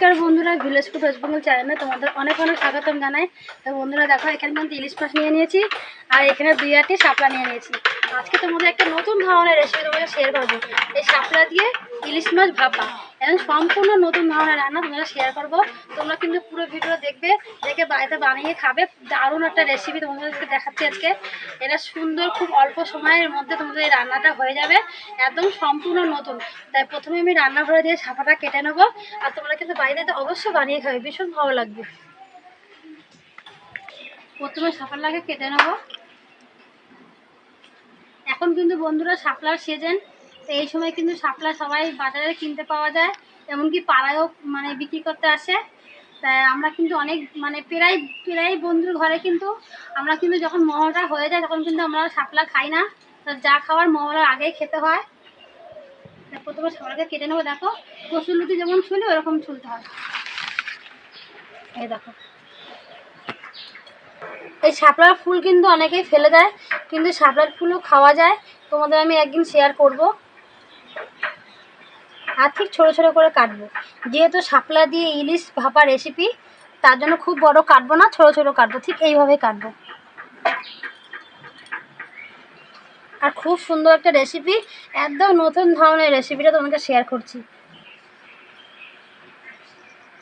নমস্কার বন্ধুরা, village food waste Bengal চ্যানেলে তোমাদের অনেক অনেক স্বাগতম জানাই। তো বন্ধুরা, দেখো, এখানে কিন্তু ইলিশ মাছ নিয়ে নিয়েছি আর এখানে দুই আটটি শাপলা নিয়ে নিয়েছি। আজকে তোমাদের একটা নতুন ধরনের রেসিপি তোমাদের শেয়ার করব। এই শাপলা দিয়ে ইলিশ মাছ ভাপা। এখন সম্পূর্ণ নতুন ধরনের রান্না তোমরা শেয়ার করব। তোমরা কিন্তু পুরো ভিডিও দেখবে, দেখে বাড়িতে বানিয়ে খাবে। দারুণ একটা রেসিপি তোমাদেরকে দেখাচ্ছি আজকে। এটা সুন্দর, খুব অল্প সময়ের মধ্যে তোমাদের এই রান্নাটা হয়ে যাবে। একদম সম্পূর্ণ নতুন। তাই প্রথমে আমি রান্নাঘরে দিয়ে ছাপাটা কেটে নেব। আর তোমরা কিন্তু বাড়িতে তো অবশ্যই বানিয়ে খাবে, ভীষণ ভালো লাগবে। প্রথমে শাপলাকে কেটে নেব। এখন কিন্তু বন্ধুরা শাপলার সিজন। তো এই সময় কিন্তু শাপলা সবাই বাজারে কিনতে পাওয়া যায়, এমনকি পাড়ায়ও মানে বিক্রি করতে আসে। তাই আমরা কিন্তু অনেক মানে প্রায় প্রায় বন্ধুর ঘরে কিন্তু আমরা কিন্তু যখন মহলটা হয়ে যায় তখন কিন্তু আমরা শাপলা খাই না। যা খাওয়ার মহলের আগেই খেতে হয়। প্রথমে শাপলাকে কেটে নেব, দেখো। কসুলুতি যেমন ছুলি ওরকম ছুলতে হয়। এই দেখো। এই শাপলার ফুল কিন্তু অনেকেই ফেলে দেয়, কিন্তু শাপলার ফুলও খাওয়া যায়। তোমাদের আমি একদিন শেয়ার করব। আর ঠিক ছোটো ছোটো করে কাটবো। যেহেতু শাপলা দিয়ে ইলিশ ভাপা রেসিপি তার জন্য খুব বড় কাটবো না, ছোটো ছোটো কাটবো, ঠিক এইভাবে কাটবো। আর খুব সুন্দর একটা রেসিপি একদম নতুন ধরনের রেসিপিটা তোমাকে শেয়ার করছি।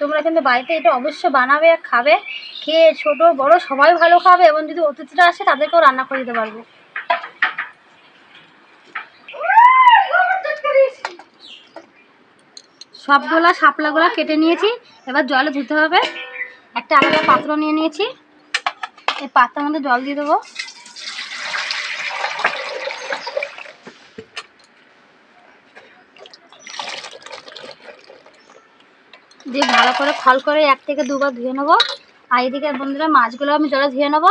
তোমরা কিন্তু বাড়িতে এটা অবশ্যই বানাবে আর খাবে। খেয়ে ছোট, বড় সবাই ভালো খাবে এবং যদি অতিথিরা আসে, তাদেরকেও রান্না করে দিতে পারবে। সবগুলা শাপলাগুলা কেটে নিয়েছি। এবার জলে ধুতে হবে। একটা আলাদা পাত্র নিয়ে নিয়েছি। এই পাত্রের মধ্যে জল দিয়ে দেবো। দিয়ে ভালো করে খল করে এক থেকে দুবার ধুয়ে নেব। আর এদিকে বন্ধুরা, মাছগুলো আমি জলে ধুয়ে নেব।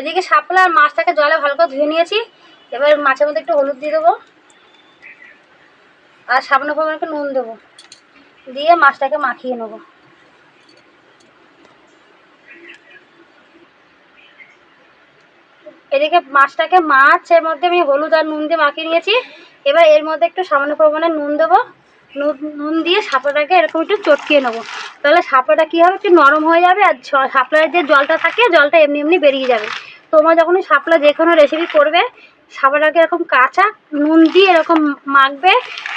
এদিকে শাপলা আর মাছটাকে জলে ভালো করে ধুয়ে নিয়েছি। এবার মাছের মধ্যে একটু হলুদ দিয়ে দেবো। আর সামনে পরিমাণ একটু নুন দেবো। দিয়ে মাছটাকে মাখিয়ে নেব। এদিকে মাছটাকে মাছের মধ্যে আমি হলুদ আর নুন দিয়ে মাখিয়ে নিয়েছি। এবার এর মধ্যে একটু সামান্য পরিমাণে নুন দেবো। নুন নুন দিয়ে শাপলাটাকে এরকম একটু চটকিয়ে নেব। তাহলে শাপলাটা কী হবে? একটু নরম হয়ে যাবে আর শাপলার যে জলটা থাকে, জলটা এমনি এমনি বেরিয়ে যাবে। তোমরা যখনই শাপলা যে কোনো রেসিপি করবে শাপলাটাকে এরকম কাঁচা? নুন দিয়ে এরকম মাখবে,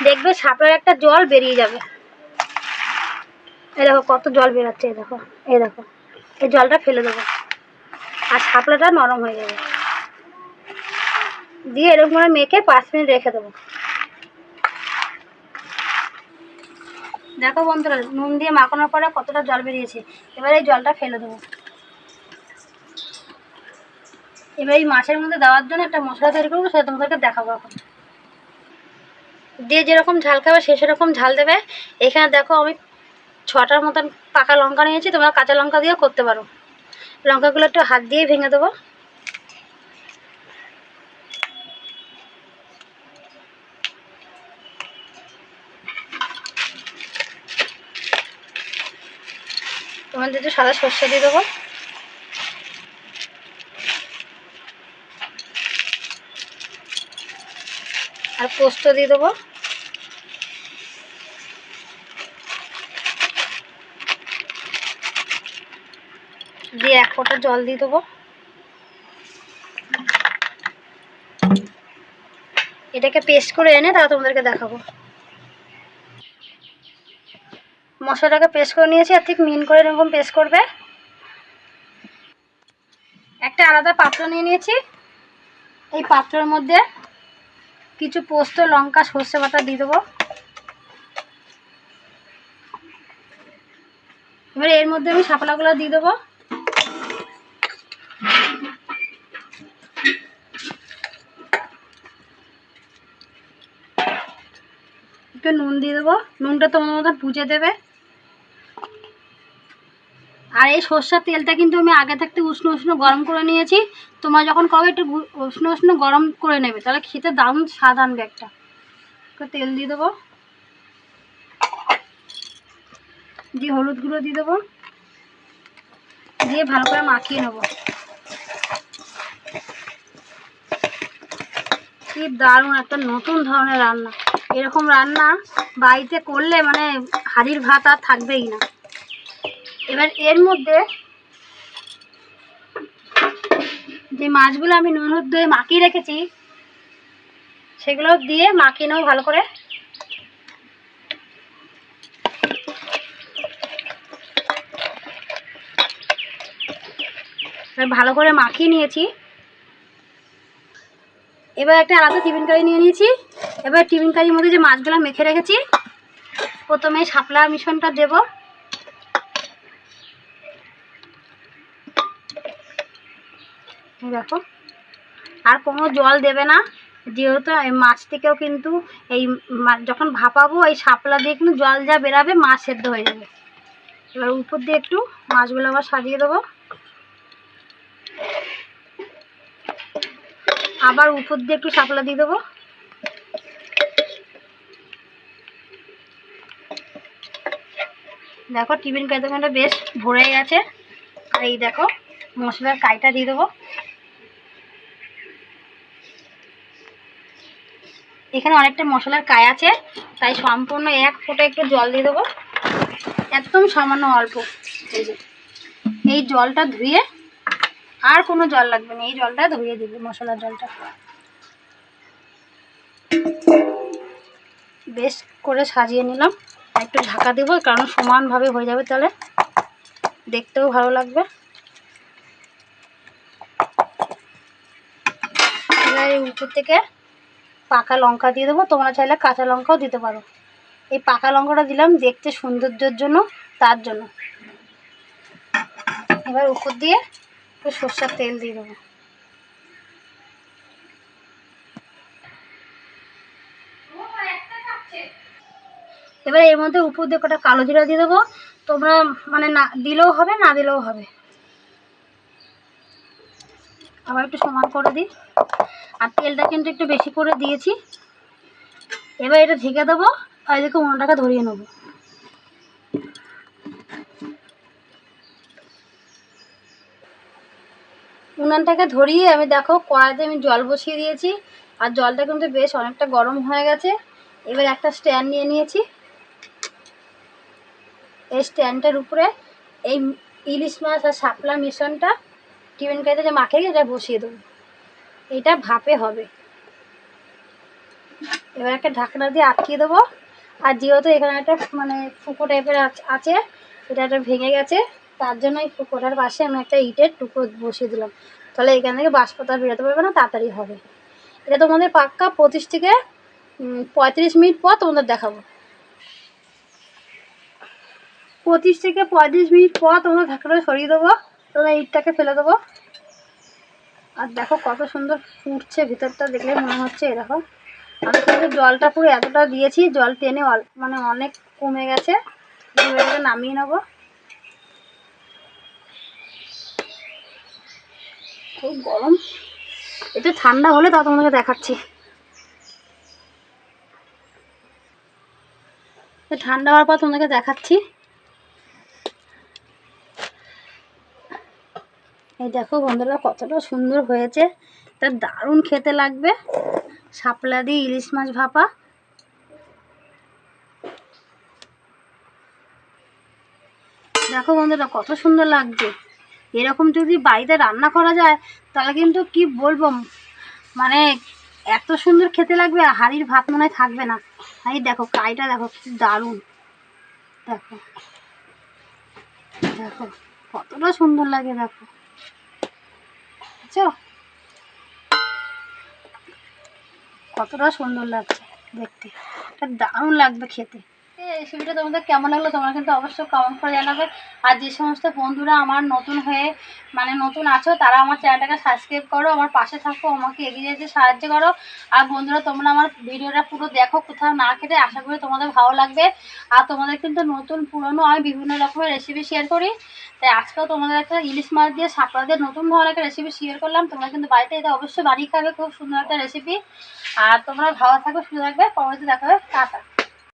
দেখবে শাপলার একটা জল বেরিয়ে যাবে। এই দেখো কত জল বেরোচ্ছে, এই দেখো এই দেখো, এই জলটা ফেলে দেবো। আর শাপলাটা নরম হয়ে যাবে। দিয়ে এরকম করে মেখে পাঁচ মিনিট রেখে দেবো। দেখো বন্ধুরা, নুন দিয়ে মাখানোর পরে কতটা জল বেরিয়েছে। এবার এই জলটা ফেলে দেবো। এবার এই মাছের মধ্যে দেওয়ার জন্য একটা মশলা তৈরি করব, সেটা তোমাদেরকে দেখাবো এখন। দিয়ে যেরকম ঝাল খাবে, সে সেরকম ঝাল দেবে। এখানে দেখো আমি ছটার মতন পাকা লঙ্কা নিয়েছি, তোমরা কাঁচা লঙ্কা দিয়েও করতে পারো। লঙ্কাগুলো একটু হাত দিয়ে ভেঙে দেবো। তোমাদের একটু সাদা সর্ষে দিয়ে দেবো। আর পোস্ত দিয়ে দেবো। দিয়ে এক ফোঁটা জল দিয়ে দেবো। এটাকে পেস্ট করে এনে তারপর তোমাদেরকে দেখাবো। মশলাটাকে পেস্ট করে নিয়েছি, আর ঠিক মিন করে এরকম পেস্ট করবে। একটা আলাদা পাত্র নিয়ে নিয়েছি। এই পাত্রের মধ্যে কিছু পোস্ত, লঙ্কা, সর্ষে বাটা দিয়ে দেবো। এবার এর মধ্যে আমি শাপলাগুলো দিয়ে দেবো। একটু নুন দিয়ে দেবো। নুনটা তোমার মতো বুঝে দেবে। আর এই সর্ষার তেলটা কিন্তু আমি আগে থাকতে উষ্ণ উষ্ণ গরম করে নিয়েছি। তোমার যখন কবে একটু উষ্ণ উষ্ণ গরম করে নেবে, তাহলে খেতে দারুণ স্বাদ আনবে একটা তেল দিয়ে দেবো। দিয়ে হলুদ গুঁড়ো দিয়ে দেবো। দিয়ে ভালো করে মাখিয়ে নেব। কি দারুণ একটা নতুন ধরনের রান্না। এরকম রান্না বাড়িতে করলে মানে হাড়ির ভাত আর থাকবেই না। এবার এর মধ্যে যে মাছগুলো আমি নুন, হলুদ দিয়ে মাখিয়ে রেখেছি সেগুলো দিয়ে মাখিয়ে নেব ভালো করে। ভালো করে মাখিয়ে নিয়েছি। এবার একটা আলাদা টিফিন কারি নিয়ে নিয়েছি। এবার টিফিন কারির মধ্যে যে মাছগুলো মেখে রেখেছি, প্রথমে শাপলা মিশ্রণটা দেব। দেখো। আর কোনো জল দেবে না। যেহেতু এই মাছ থেকেও কিন্তু এই যখন ভাপাবো, এই শাপলা দিয়ে কিন্তু জল যা বেরাবে, মাছ সেদ্ধ হয়ে যাবে। এবার উপর দিয়ে একটু মাছগুলো আবার সাজিয়ে দেবো। আবার উপর দিয়ে একটু শাপলা দিয়ে দেবো। দেখো, টিফিন কাই বেশ ভরে গেছে। আর এই দেখো, মশলার কাইটা দিয়ে দেবো। এখানে অনেকটা মশলার কাই আছে, তাই সম্পূর্ণ এক ফোঁটা একটু জল দিয়ে দেবো। একদম সামান্য অল্প। এই জলটা ধুয়ে আর কোনো জল লাগবে না, এই জলটা ধুয়ে দিবি, মশলার জলটা। বেশ করে সাজিয়ে নিলাম। একটু ঢাকা দেবো, কারণ সমানভাবে হয়ে যাবে তাহলে। দেখতেও ভালো লাগবে। উপর থেকে পাকা লঙ্কা দিয়ে দেবো, তোমরা চাইলে কাঁচা লঙ্কাও দিতে পারো। এই পাকা লঙ্কাটা দিলাম দেখতে সৌন্দর্যের জন্য, তার জন্য। এবার উপর দিয়ে একটু সর্ষের তেল দিয়ে দেবো। এবার এর মধ্যে উপর দিয়ে কটা কালো জিরা দিয়ে দেবো। তোমরা মানে না, দিলেও হবে, না দিলেও হবে। আবার একটু সমান করে দিই। আর তেলটা কিন্তু একটু বেশি করে দিয়েছি। এবার এটা ঢেকে দেবো, আর এদিকে উনুনটাকে ধরিয়ে নেব। উনানটাকে ধরিয়ে আমি দেখো কড়াইতে আমি জল বসিয়ে দিয়েছি, আর জলটা কিন্তু বেশ অনেকটা গরম হয়ে গেছে। এবার একটা স্ট্যান্ড নিয়ে নিয়েছি। এই স্ট্যান্ডটার উপরে এই ইলিশ মাছ আর শাপলা মিশ্রণটা টিফিন কাইতে যে মাখে এটা বসিয়ে দেবো। এটা ভাপে হবে। এবার একটা ঢাকনা দিয়ে আটকিয়ে দেবো। আর যেহেতু এখানে একটা মানে ফুকো টাইপের আছে, এটা একটা ভেঙে গেছে, তার জন্য এই ফুকোটার পাশে আমি একটা ইটের টুকরো বসিয়ে দিলাম। তাহলে এখান থেকে বাষ্পটা আর বেরোতে পারবে না, তাড়াতাড়ি হবে। এটা তোমাদের পাক্কা পঁচিশ থেকে পঁয়ত্রিশ মিনিট পর তোমাদের দেখাবো। পঁচিশ থেকে পঁয়ত্রিশ মিনিট পর তোমরা ঢাকনাটা সরিয়ে দেবো। তোমরা ইটটাকে ফেলে দেবো। আর দেখো কত সুন্দর ফুটছে ভিতরটা, দেখলে মনে হচ্ছে এরকম আমি কিন্তু জলটা পুরো এতটা দিয়েছি, জল টেনে মানে অনেক কমে গেছে। নামিয়ে নেব। খুব গরম। একটু ঠান্ডা হলে তা তোমাকে দেখাচ্ছি। ঠান্ডা হওয়ার পর তোমাকে দেখাচ্ছি। এই দেখো বন্ধুরা, কতটা সুন্দর হয়েছে। এটা দারুণ খেতে লাগবে। শাপলা দিয়ে ইলিশ মাছ ভাপা। দেখো বন্ধুরা, কত সুন্দর লাগছে। এরকম যদি বাড়িতে রান্না করা যায়, তাহলে কিন্তু কি বলব? মানে এত সুন্দর খেতে লাগবে আর হাড়ির ভাত মনে থাকবে না। এই দেখো, কাইটা দেখো, কি দারুণ। দেখো দেখো, কতটা সুন্দর লাগে, দেখো। বুঝছ কতটা সুন্দর লাগছে দেখতে। এটা দারুণ লাগবে খেতে। রেসিপিটা তোমাদের কেমন লাগল তোমরা কিন্তু অবশ্যই কমেন্ট করে জানাবে। আর যে সমস্ত বন্ধুরা আমার নতুন হয়ে মানে নতুন আছো, তারা আমার চ্যানেলটাকে সাবস্ক্রাইব করো, আমার পাশে থাকো, আমাকে এগিয়ে যেতে সাহায্য করো। আর বন্ধুরা, তোমরা আমার ভিডিওটা পুরো দেখো, কোথাও না কেটে আশা করি তোমাদের ভালো লাগবে। আর তোমাদের কিন্তু নতুন, পুরনো, আমি বিভিন্ন রকমের রেসিপি শেয়ার করি। তাই আজকেও তোমাদের একটা ইলিশ মাছ দিয়ে শাপলা দিয়ে নতুন ধরনের একটা রেসিপি শেয়ার করলাম। তোমরা কিন্তু বাড়িতে এটা অবশ্যই বানিয়ে খাবে, খুব সুন্দর একটা রেসিপি আর তোমরা ভালো থাকবে সুন্দর থাকবে, পরবর্তী দেখা হবে। টাটা।